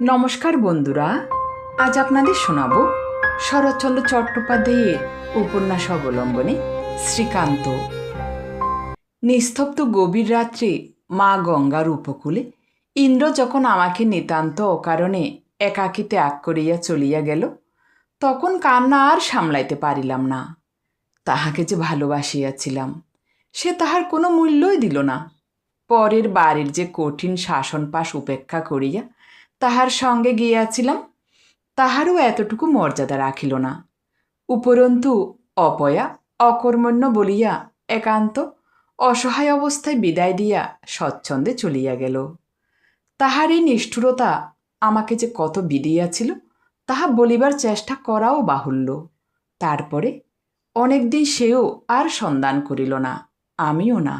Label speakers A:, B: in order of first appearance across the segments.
A: নমস্কার বন্ধুরা, আজ আপনাদের শোনাব শরৎচন্দ্র চট্টোপাধ্যায়ের উপন্যাস অবলম্বনে শ্রীকান্ত। নিস্তব্ধ গভীর রাত্রে মা গঙ্গার উপকূলে ইন্দ্র যখন আমাকে নিতান্ত অকারণে একাকী ত্যাগ করিয়া চলিয়া গেল, তখন কান্না আর সামলাইতে পারিলাম না। তাহাকে যে ভালোবাসিয়াছিলাম, সে তাহার কোনো মূল্যই দিল না। পরের বাড়ির যে কঠিন শাসন পাশ উপেক্ষা করিয়া তাহার সঙ্গে গিয়াছিলাম, তাহারও এতটুকু মর্যাদা রাখিল না। উপরন্তু অপয়া অকর্মণ্য বলিয়া একান্ত অসহায় অবস্থায় বিদায় দিয়া স্বচ্ছন্দে চলিয়া গেল। তাহার এই নিষ্ঠুরতা আমাকে যে কত বিদিয়াছিল, তাহা বলিবার চেষ্টা করাও বাহুল্য। তারপরে অনেকদিন সেও আর সন্ধান করিল না, আমিও না।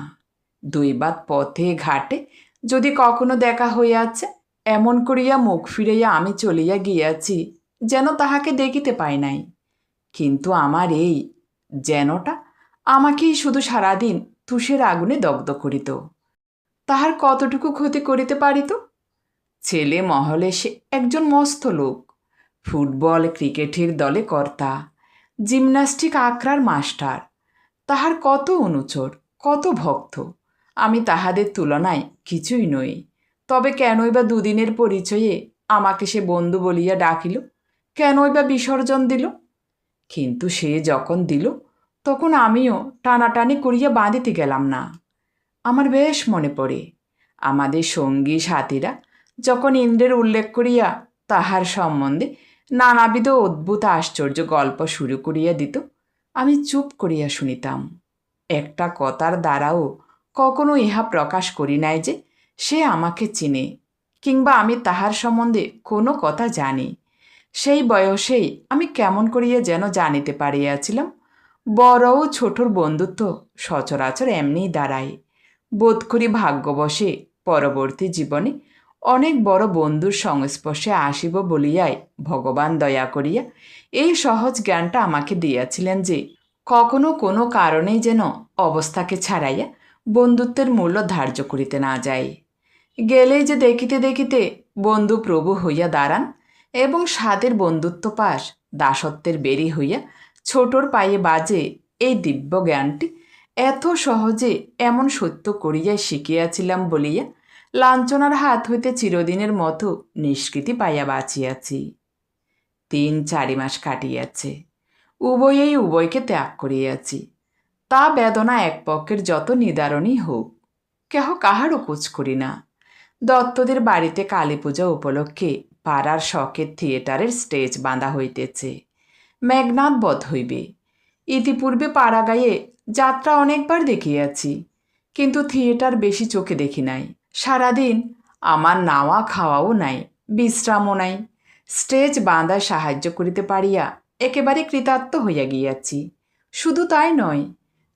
A: দুইবার পথে ঘাটে যদি কখনো দেখা হইয়াছে এমন করিয়া মুখ ফিরাইয়া আমি চলিয়া গিয়াছি, যেন তাহাকে দেখিতে পাই নাই। কিন্তু আমার এই যেনটা আমাকেই শুধু সারাদিন তুষের আগুনে দগ্ধ করিত। তাহার কতটুকু ক্ষতি করিতে পারিত? ছেলে মহলে সে একজন মস্ত লোক, ফুটবল ক্রিকেটের দলে কর্তা, জিমন্যাস্টিক আখড়ার মাস্টার। তাহার কত অনুচর, কত ভক্ত, আমি তাহাদের তুলনায় কিছুই নই। তবে কেনই বা দুদিনের পরিচয়ে আমাকে সে বন্ধু বলিয়া ডাকিল? কেনই বা বিসর্জন দিল? কিন্তু সে যখন দিল, তখন আমিও টানাটানি করিয়া বাঁধিতে গেলাম না। আমার বেশ মনে পড়ে, আমাদের সঙ্গী সাথীরা যখন ইন্দ্রের উল্লেখ করিয়া তাহার সম্বন্ধে নানাবিধ অদ্ভুত আশ্চর্য গল্প শুরু করিয়া দিত, আমি চুপ করিয়া শুনিতাম। একটা কথার দ্বারাও কখনো ইহা প্রকাশ করি নাই যে সে আমাকে চিনে, কিংবা আমি তাহার সম্বন্ধে কোনো কথা জানি। সেই বয়সেই আমি কেমন করিয়া যেন জানিতে পারিয়াছিলাম। বড় ও ছোটর বন্ধুত্ব সচরাচর এমনিই দাঁড়ায়। বোধ করি ভাগ্যবশে পরবর্তী জীবনে অনেক বড় বন্ধুর সংস্পর্শে আসিব বলিয়াই ভগবান দয়া করিয়া এই সহজ জ্ঞানটা আমাকে দিয়াছিলেন যে, কখনো কোনো কারণেই যেন অবস্থাকে ছাড়াইয়া বন্ধুত্বের মূল্য ধার্য করিতে না যায় গেলেই যে দেখিতে দেখিতে বন্ধু প্রভু হইয়া দাঁড়ান এবং সাদের বন্ধুত্ব পাশ দাসত্বের বেরি হইয়া ছোটর পায়ে বাজে এই দিব্য জ্ঞানটি এত সহজে এমন সত্য করিয়াই শিখিয়াছিলাম বলিয়া লাঞ্ছনার হাত হইতে চিরদিনের মতো নিষ্কৃতি পাইয়া বাঁচিয়াছি। তিন চারি মাস কাটিয়াছে, উভয়েই উভয়কে ত্যাগ করিয়াছি। তা বেদনা এক পক্ষের যত নিদারণই হোক, কেহ কাহারও কুচ করি না। দত্তদের বাড়িতে কালী পূজা উপলক্ষে পাড়ার শখের থিয়েটারের স্টেজ বাঁধা হইতেছে। মেঘনাথ বধ হইবে। ইতিপূর্বে পাড়া গায়ে যাত্রা অনেকবার দেখিয়াছি, কিন্তু থিয়েটার বেশি চোখে দেখি নাই। সারাদিন আমার নাওয়া খাওয়াও নাই, বিশ্রামও নাই। স্টেজ বাঁধায় সাহায্য করিতে পারিয়া একেবারে কৃতার্থ হইয়া গিয়াছি। শুধু তাই নয়,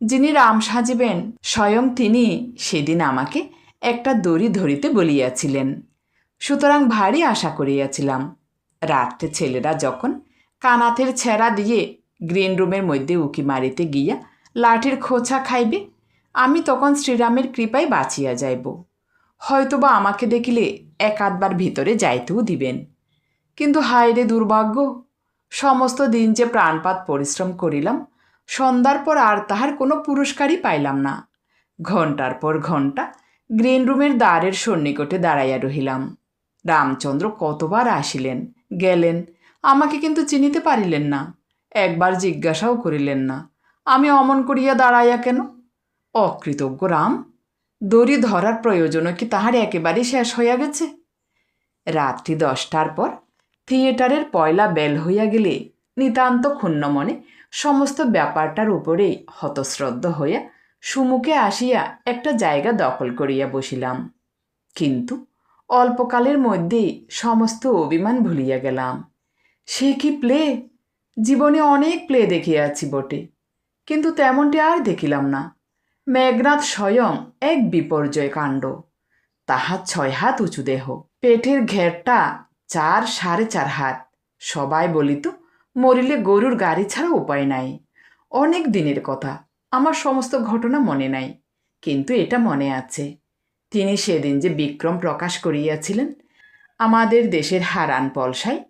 A: যিনি রাম সাজিবেন, স্বয়ং তিনি সেদিন আমাকে একটা দড়ি ধরিতে বলিয়াছিলেন। সুতরাং ভারী আশা করিয়াছিলাম। রাত্রে ছেলেরা যখন কানাথের ছেঁড়া দিয়ে গ্রিন রুমের মধ্যে উকি মারিতে গিয়া লাঠির খোঁচা খাইবে, আমি তখন শ্রীরামের কৃপায় বাঁচিয়া যাইব। হয়তোবা আমাকে দেখিলে এক আধবার ভিতরে যাইতেও দিবেন। কিন্তু হায়রে দুর্ভাগ্য, সমস্ত দিন যে প্রাণপাত পরিশ্রম করিলাম, সন্ধ্যার পর আর তাহার কোনো পুরস্কারই পাইলাম না। ঘণ্টার পর ঘণ্টা গ্রিন রুমের দ্বারের সন্নিকটে দাঁড়াইয়া রহিলাম। রামচন্দ্র কতবার আসিলেন, গেলেন, আমাকে কিন্তু চিনিতে পারিলেন না, একবার জিজ্ঞাসাও করিলেন না। আমি অমন করিয়া দাঁড়াইয়া কেন? অকৃতজ্ঞ রাম, দড়ি ধরার প্রয়োজনও কি তাহার একেবারেই শেষ হইয়া গেছে? রাত্রি দশটার পর থিয়েটারের পয়লা বেল হইয়া গেলে নিতান্ত ক্ষুণ্ণ মনে সমস্ত ব্যাপারটার উপরেই হতশ্রদ্ধ হইয়া সুমুখে আসিয়া একটা জায়গা দখল করিয়া বসিলাম। কিন্তু অল্পকালের মধ্যেই সমস্ত অভিমান ভুলিয়া গেলাম। সে কি প্লে? জীবনে অনেক প্লে দেখিয়াছি বটে, কিন্তু তেমনটি আর দেখিলাম না। মেঘনাথ স্বয়ং এক বিপর্যয় কাণ্ড। তাহার ছয় হাত উঁচু দেহ, পেটের ঘেরটা চার সাড়ে চার হাত। সবাই বলিত, মরিলে গরুর গাড়ি ছাড়া উপায় নাই। অনেক দিনের কথা আমার সমস্ত ঘটনা মনে নাই, কিন্তু এটা মনে আছে। তিনি সেদিন যে বিক্রম প্রকাশ করিয়াছিলেন, আমাদের দেশের হারান পলসায়,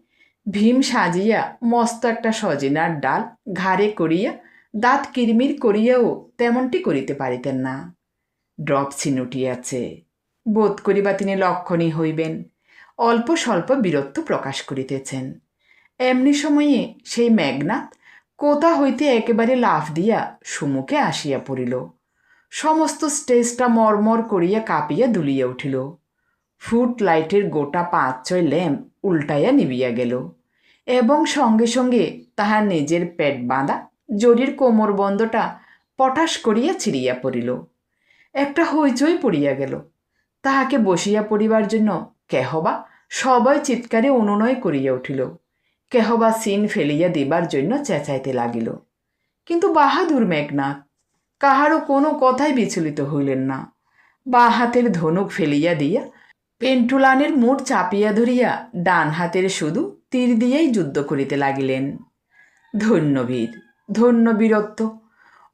A: ভীম সাজিয়া মস্ত একটা সজিনার ডাল ঘাড়ে করিয়া দাঁত কিরমির করিয়াও তেমনটি করিতে পারিতেন না। ড্রপ ছিনুটিয়াছে বোধ করিবা তিনি লক্ষণী হইবেন। অল্প স্বল্প বীরত্ব প্রকাশ করিতেছেন। এমনি সময়ে সেই মেঘনাথ কোথা হইতে একেবারে লাফ দিয়া সুমুখে আসিয়া পড়িল। সমস্ত স্টেজটা মরমর করিয়া কাঁপিয়া দুলিয়া উঠিল। ফুট লাইটের গোটা পাঁচ ছয় ল্যাম্প উল্টাইয়া নিবিয়া গেল এবং সঙ্গে সঙ্গে তাহার নিজের পেট বাঁধা জরির কোমরবন্ধটা পটাশ করিয়া ছিঁড়িয়া পড়িল। একটা হইচই পড়িয়া গেল। তাহাকে বসিয়া পড়িবার জন্য কেহবা সবাই চিৎকারে অনুনয় করিয়া উঠিল। কেহবা সিন ফেলিয়া দিবার জন্য চেঁচাইতে লাগিল। কিন্তু বাহাদুর মেঘনাথ, কাহারও কোনো কথাই বিচলিত হইলেন না। বা হাতের ধনুক ফেলিয়া দিয়া পেন্টুলানের মুঠ চাপিয়া ধরিয়া ডান হাতের শুধু তীর দিয়েই যুদ্ধ করিতে লাগিলেন। ধন্যবীর, ধন্য বীরত্ব,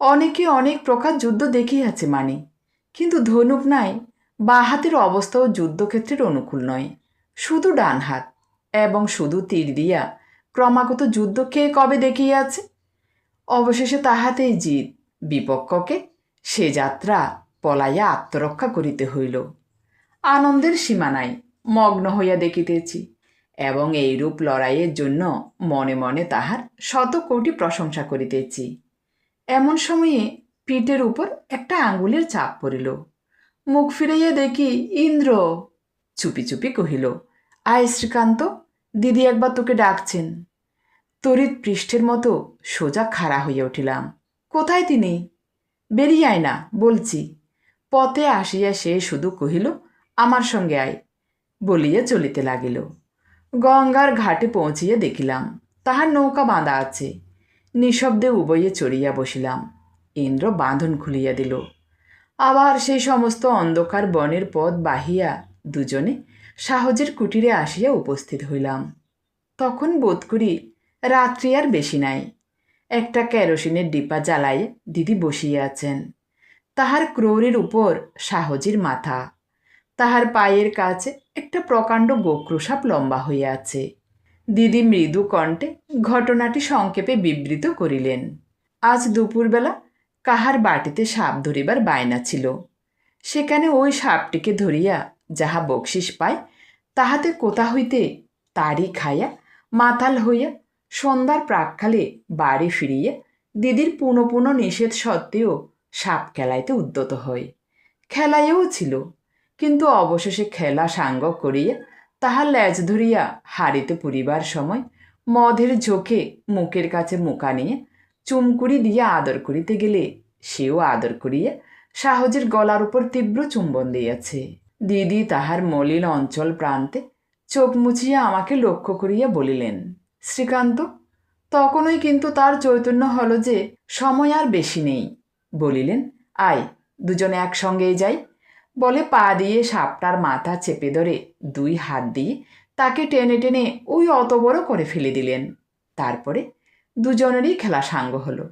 A: অনেকে অনেক প্রকার যুদ্ধ দেখিয়াছে মানে কিন্তু ধনুক নাই, বা হাতের অবস্থাও যুদ্ধক্ষেত্রের অনুকূল নয়। শুধু ডান হাত এবং শুধু তীর দিয়া ক্রমাগত যুদ্ধ কে কবে দেখিয়াছে অবশেষে তাহাতেই জিত বিপক্ষকে সে যাত্রা পলাইয়া আত্মরক্ষা করিতে হইল। আনন্দের সীমা নাই মগ্ন হইয়া দেখিতেছি এবং এইরূপ লড়াইয়ের জন্য মনে মনে তাহার শত কোটি প্রশংসা করিতেছি। এমন সময়ে পিঠের উপর একটা আঙ্গুলের চাপ পড়িল। মুখ ফিরাইয়া দেখি ইন্দ্র চুপি চুপি কহিল, আয় শ্রীকান্ত, দিদি একবার তোকে ডাকছেন। তড়িৎ পৃষ্ঠের মতো সোজা খাড়া হইয়া উঠিলাম। কোথায় তিনি? বেরিয়ে না, বলছি। পথে আসিয়া সে শুধু কহিল, আমার সঙ্গে আয়। বলিয়া চলিতে লাগিল। গঙ্গার ঘাটে পৌঁছিয়া দেখিলাম, তাহার নৌকা বাঁধা আছে। নিঃশব্দে উভয়ে চড়িয়া বসিলাম। ইন্দ্র বাঁধন খুলিয়া দিল। আবার সেই সমস্ত অন্ধকার বনের পথ বাহিয়া দুজনে সাহজের কুটিরে আসিয়া উপস্থিত হইলাম। তখন বোধ করি রাত্রি আর বেশি নাই। একটা কেরোসিনের ডিপা জ্বালাইয়া দিদি বসিয়া আছেন। তাহার ক্রোরের উপর সাহজির মাথা। তাহার পায়ের কাছে একটা প্রকাণ্ড গোক্রসাপ লম্বা হইয়া আছে। দিদি মৃদু কণ্ঠে ঘটনাটি সংক্ষেপে বিবৃত করিলেন। আজ দুপুরবেলা কাহার বাটিতে সাপ ধরিবার বায়না ছিল। সেখানে ওই সাপটিকে ধরিয়া যাহা বকশিস পায়, তাহাতে কোথা হইতে তারই খাইয়া মাতাল হইয়া সন্ধ্যার প্রাককালে বাড়ি ফিরিয়ে দিদির পুনঃ পুনঃ নিষেধ সত্ত্বেও সাপ খেলাইতে উদ্যত হয়। খেলাইও ছিল, কিন্তু অবশেষে খেলা সাঙ্গ করিয়া তাহার ল্যাজ ধরিয়া হাড়িতে পুরিবার সময় মদের ঝোঁকে মুখের কাছে মুখা নিয়ে চুমকুড়ি দিয়া আদর করিতে গেলে সেও আদর করিয়া সাহজের গলার উপর তীব্র চুম্বন দিয়াছে। দিদি তাহার মলিন অঞ্চল প্রান্তে চোখ মুছিয়া আমাকে লক্ষ্য করিয়া বলিলেন শ্রীকান্ত, তখনই কিন্তু তার চৈতন্য হলো যে সময় আর বেশি নেই। বলিলেন, আয়, দুজনে একসঙ্গেই যাই বলে পা দিয়ে সাপটার মাথা চেপে ধরে দুই হাত দিয়ে তাকে টেনে টেনে ওই অত বড় করে ফেলে দিলেন। তারপরে দুজনেরই খেলা সাঙ্গ হলো।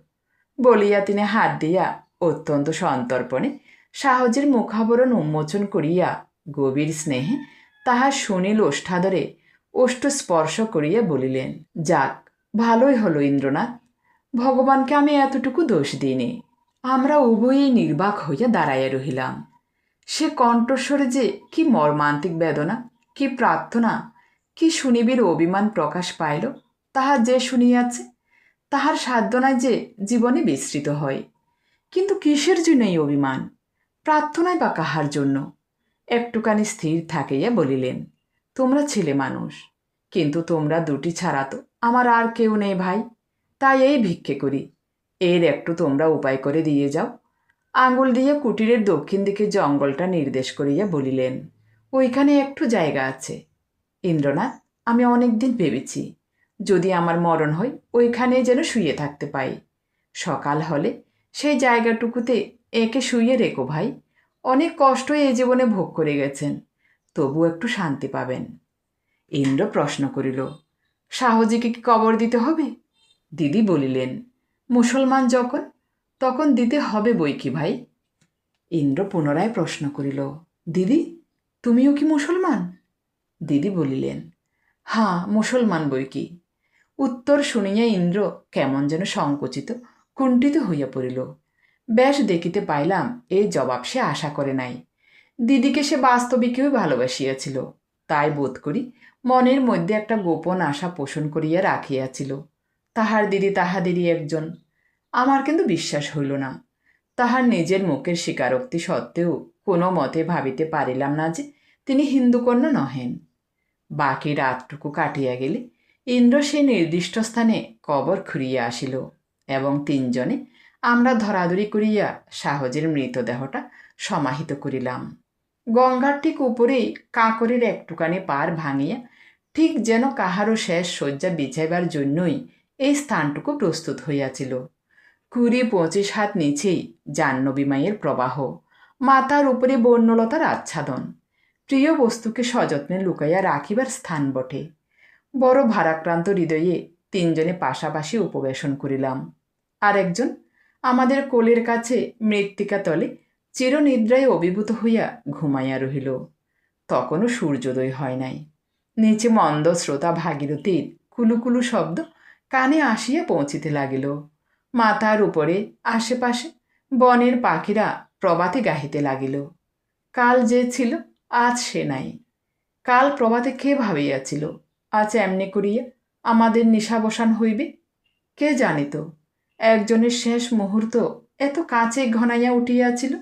A: বলিয়া তিনি হাত দিয়া অত্যন্ত সন্তর্পণে সাহজের মুখাবরণ উন্মোচন করিয়া গভীর স্নেহে তাহার সুনীল ওষ্ঠাধরে ওষ্ঠ স্পর্শ করিয়া বলিলেন, যাক, ভালোই হলো ইন্দ্রনাথ। ভগবানকে আমি এতটুকু দোষ দিইনি। আমরা উভয়েই নির্বাক হইয়া দাঁড়াইয়া রহিলাম। সে কণ্ঠস্বরে যে কি মর্মান্তিক বেদনা, কি প্রার্থনা, কি শুনিবির অভিমান প্রকাশ পাইল, তাহা যে শুনিয়াছে, তাহার সাধ্যনায় যে জীবনে বিস্তৃত হয়। কিন্তু কিসের জন্য এই অভিমান? প্রার্থনায় বা কাহার জন্য? একটুখানি স্থির থাকিয়া বলিলেন তোমরা ছেলে মানুষ, কিন্তু তোমরা দুটি ছাড়া তো আমার আর কেউ নেই ভাই। তাই এই ভিক্ষে করি। এর একটু তোমরা উপায় করে দিয়ে যাও। আঙুল দিয়ে কুটিরের দক্ষিণ দিকে জঙ্গলটা নির্দেশ করিয়া বলিলেন, ওইখানে একটু জায়গা আছে। ইন্দ্রনাথ, আমি অনেক দিন ভেবেছি, যদি আমার মরণ হয় ওইখানে যেন শুয়ে থাকতে পাই। সকাল হলে সেই জায়গাটুকুতে একে শুয়ে রেখো ভাই। অনেক কষ্ট এই জীবনে ভোগ করে গেছেন। তবু একটু শান্তি পাবেন। ইন্দ্র প্রশ্ন করিল, সাহজিকে কি কবর দিতে হবে? দিদি বলিলেন, মুসলমান যখন, তখন দিতে হবে বই কি ভাই? ইন্দ্র পুনরায় প্রশ্ন করিল, দিদি, তুমিও কি মুসলমান? দিদি বলিলেন, হাঁ, মুসলমান বই কি। উত্তর শুনিয়া ইন্দ্র কেমন যেন সংকুচিত, কুণ্ঠিত হইয়া পড়িল। বেশ দেখিতে পাইলাম এই জবাব সে আশা করে নাই। দিদিকে সে বাস্তবিকেও ভালোবাসিয়াছিল। তাই বোধ করি মনের মধ্যে একটা গোপন আশা পোষণ করিয়া রাখিয়াছিল। তাহার দিদি তাহাদেরই একজন। আমার কিন্তু বিশ্বাস হইল না। তাহার নিজের মুখের স্বীকারোক্তি সত্ত্বেও কোনো মতে ভাবিতে পারিলাম না যে তিনি হিন্দুকন্যা নহেন। বাকি রাতটুকু কাটিয়া গেলে ইন্দ্র সেই নির্দিষ্ট স্থানে কবর খুঁড়িয়া আসিল এবং তিনজনে আমরা ধরাধরি করিয়া সাহজের মৃতদেহটা সমাহিত করিলাম। গঙ্গার ঠিক উপরেই কাকরের একটুখানি পার ভাঙিয়া ঠিক যেন কাহারও শেষ শয্যা বিছাইবার জন্যই এই স্থানটুকু প্রস্তুত হইয়াছিল। কুড়ি পঁচিশ হাত নিচেই জাহ্নবী মায়ের প্রবাহ মাথার উপরে বর্ণলতার আচ্ছাদন, প্রিয় বস্তুকে সযত্নে লুকাইয়া রাখিবার স্থান বটে। বড় ভারাক্রান্ত হৃদয়ে তিনজনে পাশাপাশি উপবেশন করিলাম। আর একজন আমাদের কোলের কাছে মৃত্তিকা তলে চিরনিদ্রায় অভিভূত হইয়া ঘুমাইয়া রহিল। তখনও সূর্যোদয় হয় নাই। নিচে মন্দ শ্রোতা ভাগীরথীর কুলুকুলু শব্দ কানে আসিয়া পৌঁছিতে লাগিল। মাথার উপরে আশেপাশে বনের পাখিরা প্রবাতে গাহিতে লাগিল। কাল যে ছিল, আজ সে নাই। কাল প্রভাতে কে ভাবিয়াছিল? আজ এমনি করিয়া আমাদের নিশাবসান হইবে? কে জানিত? একজনের শেষ মুহূর্ত এত কাছে ঘনাইয়া উঠিয়াছিল।